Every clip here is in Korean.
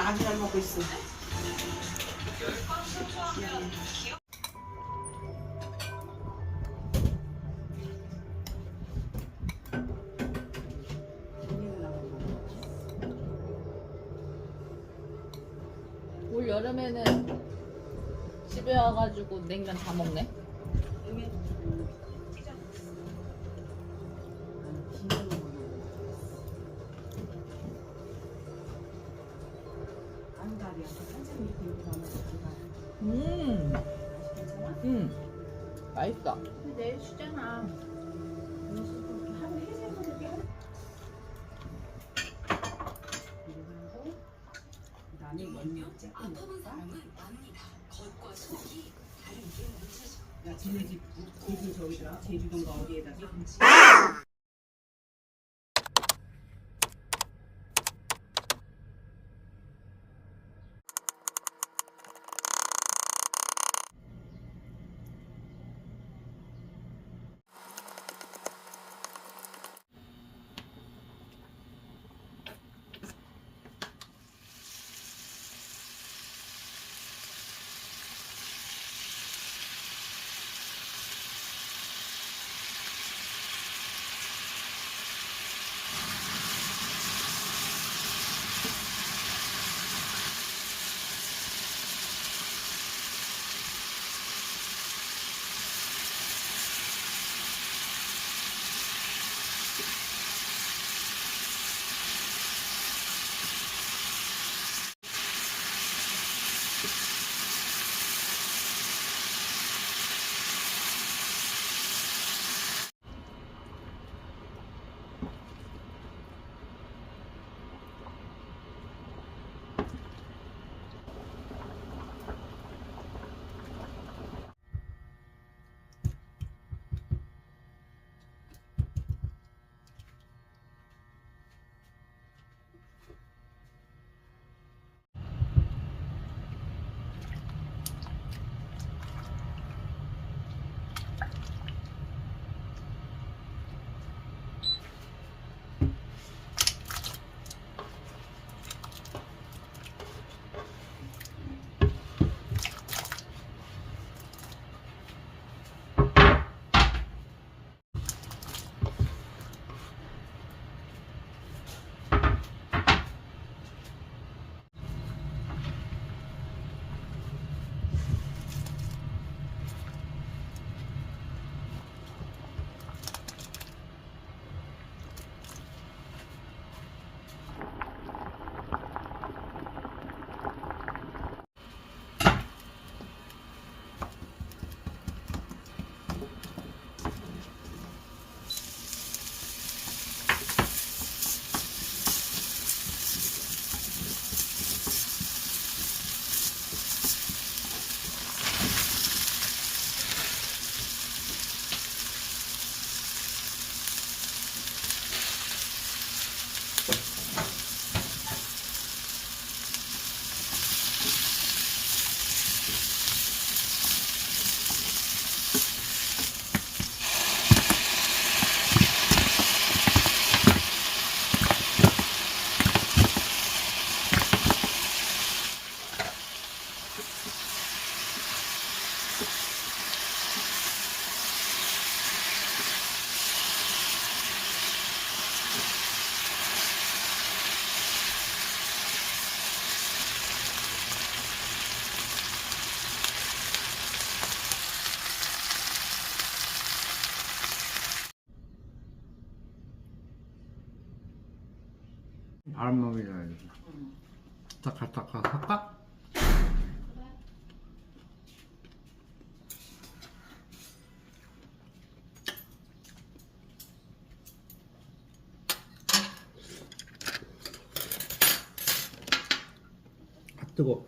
아주 잘 먹고 있어. 올 여름에는 집에 와가지고 냉면 다 먹네. 음? 음, 맛있어. 근데 내일 쉬잖아. 야, 쟤네 집 제주 저기더라. 제주도인가 어디에다가. 발목이라 따까따까 할까? 아 뜨거.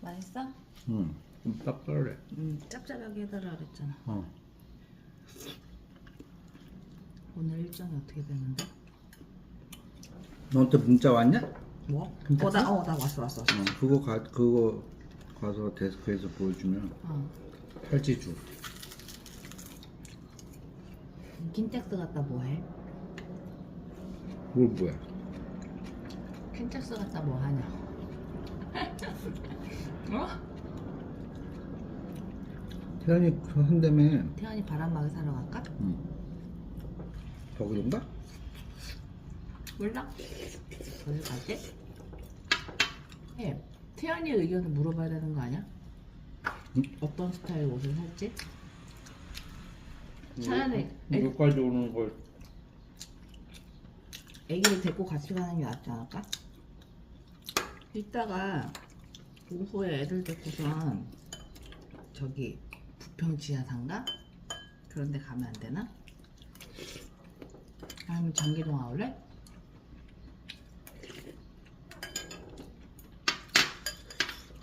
맛있어? 응. 좀 짭짤해. 음, 짭짤하게 해달라 그랬잖아. 어. 오늘 일정이 어떻게 되는데? 너한테 문자 왔냐? 뭐? 괜찮아? 어, 나, 어, 나 왔어, 왔어, 왔어. 어. 그거 가 그거 가서 데스크에서 보여주면 어. 팔찌 줘. 킨텍스 갔다 뭐해? 뭘 뭐야? 킨텍스 갔다 뭐 하냐? 어? 태연이 그 한다며. 태연이 바람막이 사러 갈까? 응. 거기론가? 몰라. 어디 가지? 예. 태연이 의견을 물어봐야 되는 거 아니야? 응? 어떤 스타일 옷을 살지? 차라리 애, 여기까지 오는 걸. 애기를 데리고 같이 가는 게 낫지 않을까? 이따가 오후에 애들 데리고선 저기 부평 지하상가? 그런 데 가면 안 되나? 아니면 장기동 아울렛?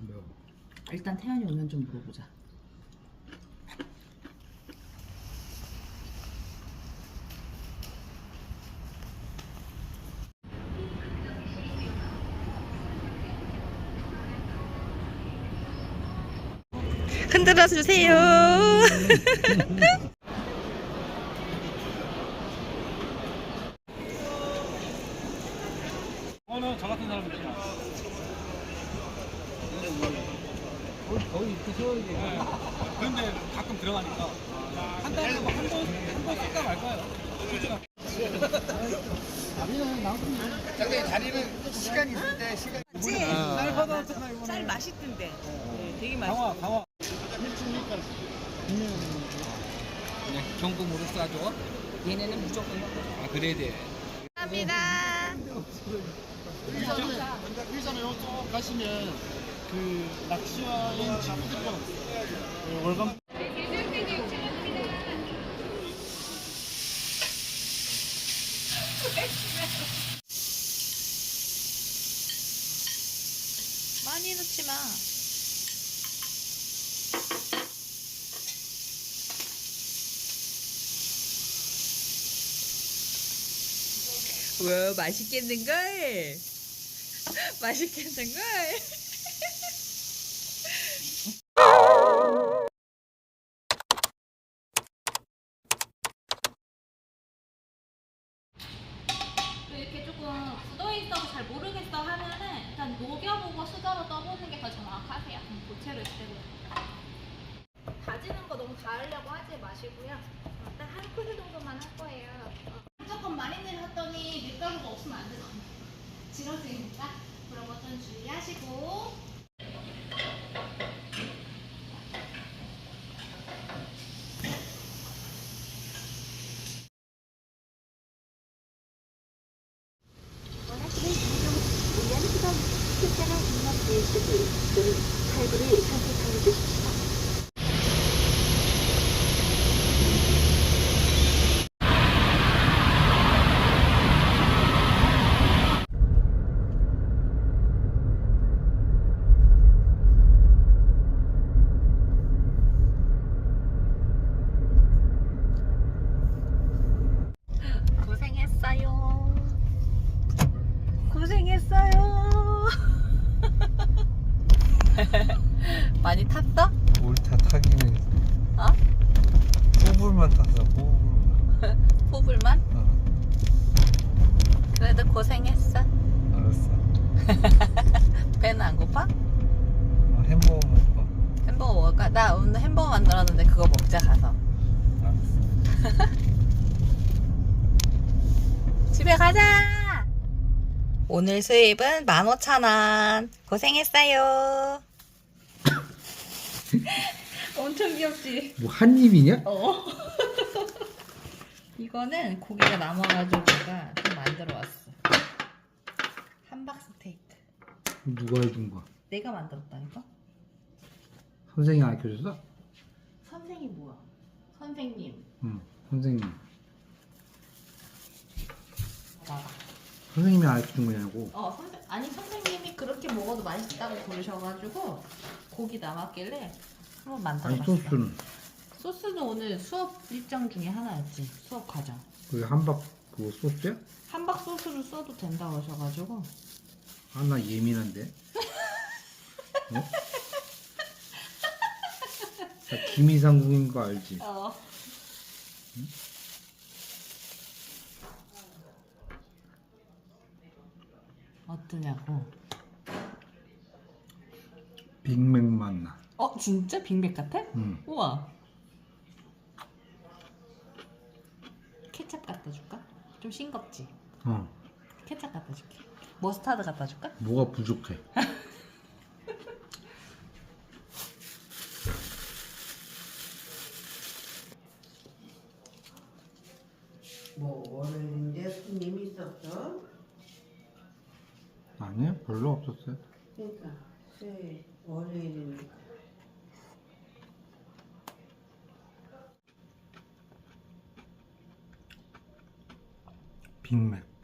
뭐. 일단 태연이 오면 좀 물어보자. 흔들어 주세요. 어는 저 같은 사람이 있잖아. 근데 가끔 들어가니까 한 달에 뭐한번한번 쓸까 말까요? 솔직히. 쌀 맛있던데. 네, 되게 강화 강화. 그냥 경금으로 싸줘. 얘네는 무조건 아 그래야 돼. 일산에 쭉 가시면 그 낚시와인 친구들이랑 그 월간 많이 넣지 마. 와 맛있겠는걸? 맛있겠는걸? 이렇게 조금 굳어 있어서 잘 모르겠어 하면은 일단 녹여보고 수저로 떠보는 게 더 정확하세요. 고체로 쓰고. 다지는 거 너무 다으려고 하지 마시고요. 일단 한 큰술 정도만 할 거예요. 무조건 마리네를 했더니 밀가루가 없으면 안 되잖아. 질어지니까 그런 거좀 주의하시고. 원하시는 종종 올려놓기가 특별한 입맛 베이스를 또는 칼부를 선택하여 주십시오. 고생했어요. 고생했어요. 많이 탔어? 뭘다 타기는. 어? 호불만 탔어, 호불만. 포불만? 어, 그래도 고생했어. 알았어. 배는 안 고파? 어, 햄버거 먹어. 햄버거 먹을까? 나 오늘 햄버거 만들었는데 그거 먹자 가서. 알았어. 집에 가자. 오늘 수입은 15,000원. 고생했어요. 엄청 귀엽지? 뭐 한 입이냐? 어. 이거는 고기가 남아가지고 내가 좀 만들어 왔어. 함박 스테이크. 누가 해준 거야? 내가 만들었다니까? 선생이 알려줬어? 선생이 뭐야? 선생님. 응, 선생님. 봐봐. 선생님이 알려준 거냐고. 어, 선생, 아니 선생님이 그렇게 먹어도 맛있다고 그러셔가지고 고기 남았길래 한번 아니, 만들어봤어. 소스는. 소스는 오늘 수업 일정 중에 하나였지. 수업 과정. 그게 한박 그거 소스야? 함박 소스를 써도 된다고 하셔가지고 아, 나 예민한데. 어? 나 김이상국인 거 알지? 어. 어떠냐고. 빅맥 맛나. 어 진짜 빅맥 같아? 응. 우와. 케찹 갖다 줄까? 좀 싱겁지? 어. 케찹 갖다 줄게. 머스타드 갖다 줄까? 뭐가 부족해? 뭐 월요일인데 손님 있었어? 아니야, 별로 없었어요. 그러니까 수요일 월요일이니까 빅맥.